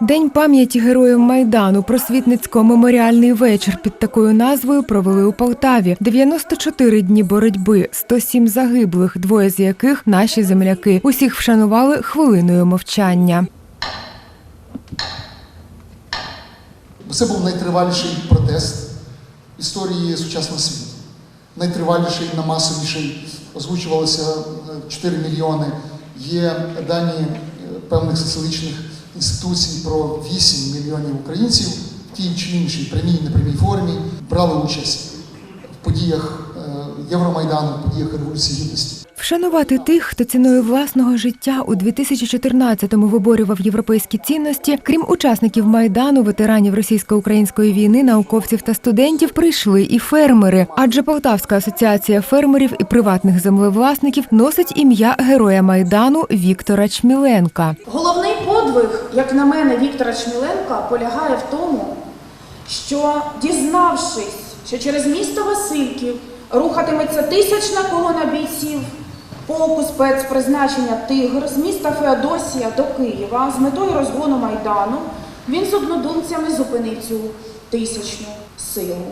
День пам'яті героїв Майдану, просвітницько-меморіальний вечір під такою назвою провели у Полтаві. 94 дні боротьби, 107 загиблих, двоє з яких наші земляки. Усіх вшанували хвилиною мовчання. Це був найтриваліший протест історії сучасного світу. Найтриваліший, намасовіший. Озвучувалося е, 4 мільйони. Є дані е, певних соціологічних інституцій про 8 мільйонів українців в тій чи іншій прямій непрямій формі брали участь в подіях е, Євромайдану, в подіях Революції Гідності. Вшанувати тих, хто ціною власного життя у 2014-му виборював європейські цінності, крім учасників майдану, ветеранів російсько-української війни, науковців та студентів, прийшли і фермери. Адже Полтавська асоціація фермерів і приватних землевласників носить ім'я героя майдану Віктора Чміленка. Головний подвиг, як на мене, Віктора Чміленка полягає в тому, що дізнавшись, що через місто Васильків рухатиметься тисячна колона бійців полку спецпризначення Тигр з міста Феодосія до Києва з метою розгону Майдану, він з однодумцями зупинив цю тисячну силу.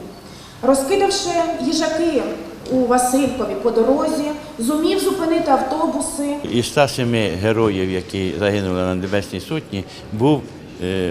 Розкидавши їжаки у Василькові по дорозі, зумів зупинити автобуси, Із 107 героїв, які загинули на Небесній Сотні, був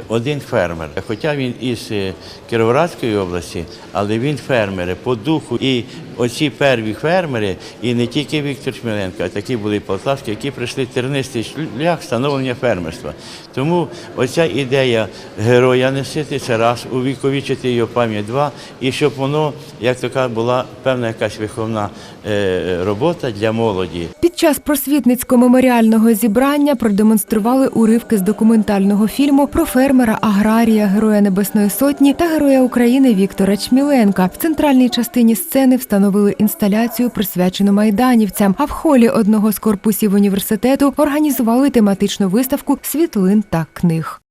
один фермер. Хоча він із е, Кіровоградської області, але він фермери по духу. І оці перві фермери, і не тільки Віктор Чмеленко, а такі були полтавські, які прийшли тернистий шлях встановлення фермерства. Тому оця ідея героя носити це раз, увіковічити його пам'ять два, і щоб воно, як така, була певна якась виховна е, робота для молоді. Під час просвітницько-меморіального зібрання продемонстрували уривки з документального фільму про фермера, аграрія, героя Небесної Сотні та героя України Віктора Чміленка. В центральній частині сцени встановили інсталяцію, присвячену майданівцям. А в холі одного з корпусів університету організували тематичну виставку світлин та книг.